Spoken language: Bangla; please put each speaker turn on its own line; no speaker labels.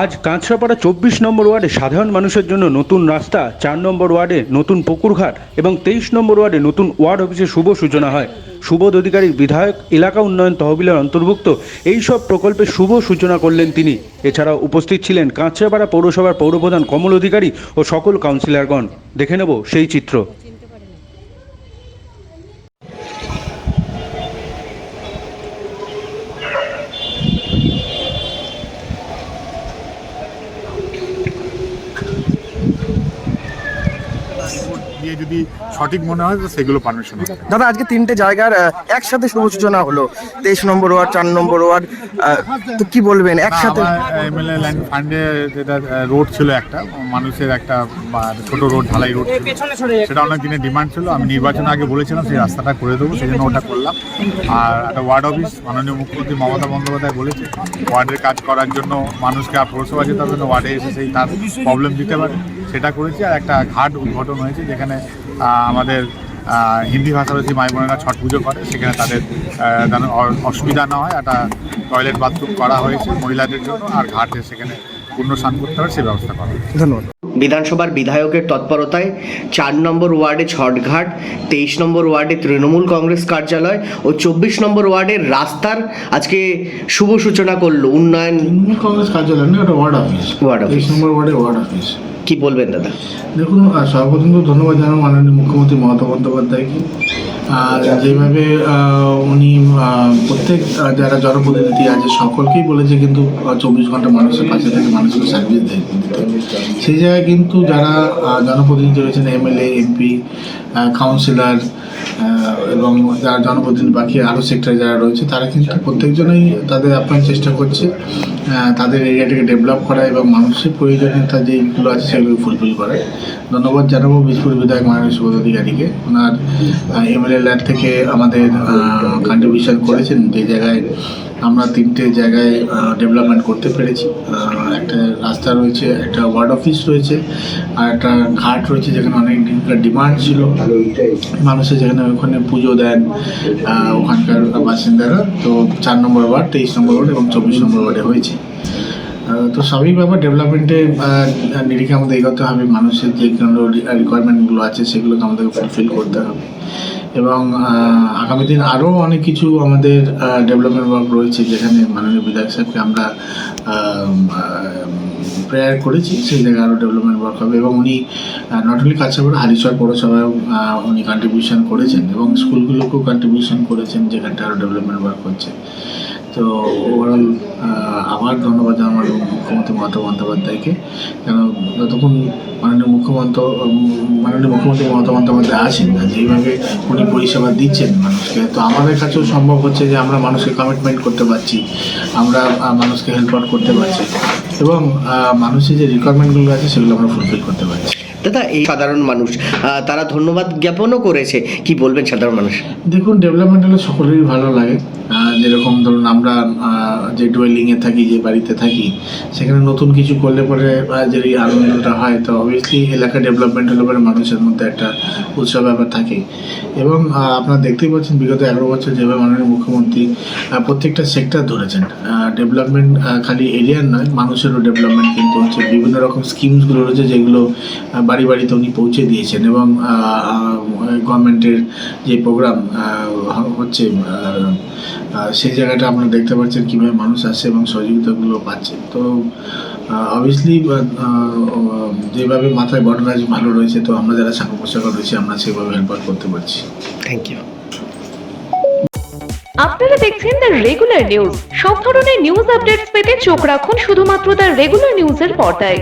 আজ কাঁচরাপাড়া চব্বিশ নম্বর ওয়ার্ডে সাধারণ মানুষের জন্য নতুন রাস্তা, চার নম্বর ওয়ার্ডে নতুন পুকুরঘাট এবং তেইশ নম্বর ওয়ার্ডে নতুন ওয়ার্ড অফিসের শুভ সূচনা হয়। সুবোধ অধিকারী বিধায়ক, এলাকা উন্নয়ন তহবিলের অন্তর্ভুক্ত এই সব প্রকল্পের শুভ সূচনা করলেন তিনি। এছাড়াও উপস্থিত ছিলেন কাঁচরাপাড়া পৌরসভার পৌরপ্রধান কমল অধিকারী ও সকল কাউন্সিলরগণ। দেখে নেব সেই চিত্র।
যদি সঠিক মনে হয় তো সেগুলো পারমিশন হবে।
দাদা আজকে তিনটে জায়গার একসাথে শুভ সূচনা হলো। তেইশ নম্বর ওয়ার্ড চার নম্বর ওয়ার্ড তো কি বলবেন একসাথে?
এমএলএ ল্যান্ড ফান্ডে যেটা রোড ছিল একটা মানুষের একটা ছোট রোড ঢালাই রোড সেটা অনেক দিনের ডিমান্ড ছিল। আমি নির্বাচন আগে বলেছিলাম সেই রাস্তাটা করে দেবো সেই জন্য ওটা করলাম। আর একটা ওয়ার্ড অফিস মাননীয় মুখ্যমন্ত্রী মমতা বন্দ্যোপাধ্যায় বলেছে ওয়ার্ডের কাজ করার জন্য মানুষকে আর পৌরসভা যেতে হবে না ওয়ার্ডে এসে সেই তার প্রবলেম দিতে পারে। সেটা করেছি আর একটা ঘাট উদ্ঘাটন হয়েছে যেখানে আমাদের হিন্দি ভাষাভাষী মাই বোনেরা ছট পুজো করে। সেখানে তাদের যেন অসুবিধা না হয় একটা টয়লেট বাথরুম করা হয়েছে মহিলাদের জন্য আর ঘাটে সেখানে পূর্ণ স্নান করতে হবে সেই ব্যবস্থা করা হয়েছে।
ধন্যবাদ।
বিধানসভার বিধায়কের তৎপরতায় চার নম্বর ওয়ার্ডে ছটঘাট তেইশ নম্বর ওয়ার্ডে তৃণমূল কংগ্রেস কার্যালয় ও চব্বিশ নম্বর ওয়ার্ডের রাস্তার আজকে শুভ সূচনা করল উন্নয়ন
কংগ্রেস কার্যালয় না ward office.
Ward office.
Number ওয়ার্ডে ওয়ার্ড অফিস।
কি বলবেন, দাদা?
দেখুন সর্বপ্রথম তো ধন্যবাদ জানাব মাননীয় মুখ্যমন্ত্রী মমতা বন্দ্যোপাধ্যায়কে। আর যেভাবে উনি প্রত্যেক যারা জনপ্রতিনিধি আছে, সকলকেই বলেছে কিন্তু চব্বিশ ঘণ্টা মানুষের কাছে থেকে মানুষকে সার্ভিস দিতে। সেই জায়গায় কিন্তু যারা জনপ্রতিনিধি রয়েছেন, এমএলএ, এমপি কাউন্সিলর এবং যারা জনপ্রতিনিধি বাকি আরও সেক্টরে যারা রয়েছে তারা কিন্তু প্রত্যেকজনেই তাদের আপ্রাণ চেষ্টা করছে। তাদের এরিয়াটাকে ডেভেলপ করা এবং মানুষের প্রয়োজনীয়তা যেগুলো আছে সেগুলো ফুলফিল করে। ধন্যবাদ জানাব বীজপুর বিধায়ক মাননীয় সুবোধ অধিকারীকে। ওনার এমএলএ ল্যাব থেকে আমাদের কন্ট্রিবিউশন করেছেন। যে জায়গায় আমরা তিনটে জায়গায় ডেভেলপমেন্ট করতে পেরেছি। একটা রাস্তা রয়েছে একটা ওয়ার্ড অফিস রয়েছে আর একটা ঘাট রয়েছে যেখানে অনেক ডিমান্ড ছিল। মানুষের যেখানে ওখানে পুজো দেন ওখানকার বাসিন্দারা, তো চার নম্বর ওয়ার্ড, তেইশ নম্বর ওয়ার্ড এবং চব্বিশ নম্বর ওয়ার্ডে হয়েছে। তো সবই ব্যাপার, ডেভেলপমেন্টে নিরিখে আমাদের এগোতে হবে, মানুষের যে রিকোয়ারমেন্টগুলো আছে, সেগুলোকে আমাদেরকে ফুলফিল করতে হবে। এবং আগামী দিন আরও অনেক কিছু আমাদের ডেভেলপমেন্ট ওয়ার্ক রয়েছে যেখানে মাননীয় বিধায়ক সাহেবকে আমরা প্রেয়ার করেছি, সেই জায়গায় আরও ডেভেলপমেন্ট ওয়ার্ক হবে এবং উনি নট অনলি কাছাপাড়া হারিচর পৌরসভায় উনি কন্ট্রিবিউশন করেছেন এবং স্কুলগুলোকেও কন্ট্রিবিউশন করেছেন যেখানটা আরও ডেভেলপমেন্ট ওয়ার্ক হচ্ছে। তো ওভারঅল আবার ধন্যবাদ জানাব মুখ্যমন্ত্রী মমতা বন্দ্যোপাধ্যায়কে। কেন যতক্ষণ মাননীয় মুখ্যমন্ত্রী মাননীয় মুখ্যমন্ত্রী মমতা বন্দ্যোপাধ্যায় আছেন না যেইভাবে উনি পরিষেবা দিচ্ছেন মানুষকে তো আমাদের কাছেও সম্ভব হচ্ছে যে আমরা মানুষকে কমিটমেন্ট করতে পারছি আমরা মানুষকে হেল্প আউট করতে পারছি। এবং মানুষের যে রিকোয়ারমেন্টগুলো আছে সেগুলো আমরা ফুলফিল করতে পারছি।
দাদা এই সাধারণ মানুষ তারা ধন্যবাদ জ্ঞাপনও করেছে। কি বলবেন সাধারণ মানুষ?
দেখুন ডেভেলপমেন্ট হলে সকলেরই ভালো লাগে। যেরকম ধরুন আমরা যে ডুয়েলিংয়ে থাকি, যে বাড়িতে থাকি, সেখানে নতুন কিছু করলে পরে যে আনন্দটা হয়, তো অবভিয়াসলি এলাকা ডেভেলপমেন্ট হলে পরে মানুষের মধ্যে একটা উৎসব ব্যাপার থাকে। এবং আপনারা দেখতেই পাচ্ছেন, বিগত এগারো বছর যেভাবে মাননীয় মুখ্যমন্ত্রী প্রত্যেকটা সেক্টর ধরেছেন। ডেভেলপমেন্ট খালি এরিয়ার নয়, মানুষেরও ডেভেলপমেন্ট কিন্তু হচ্ছে বিভিন্ন রকম স্কিমসগুলো রয়েছে, যেগুলো বাড়ি বাড়িতে উনি পৌঁছে দিয়েছেন। এবং গভর্নমেন্টের যে প্রোগ্রাম হচ্ছে সেই জায়গাটা আপনারা দেখতে পাচ্ছেন কীভাবে মানুষ আসছে এবং সহযোগিতাগুলো পাচ্ছে। তো অবভিয়াসলি যেভাবে মাথায় আছে ভালো রয়েছে তো আমরা যারা শাখা পোশাকা রয়েছে আমরা সেভাবে হেল্প করতে পারছি।
থ্যাংক ইউ
আপনারা দেখছেন দ্য রেগুলার নিউজ সব ধরনের নিউজ আপডেটস পেতে চোখ রাখুন শুধুমাত্র দ্য রেগুলার নিউজের পর্দায়।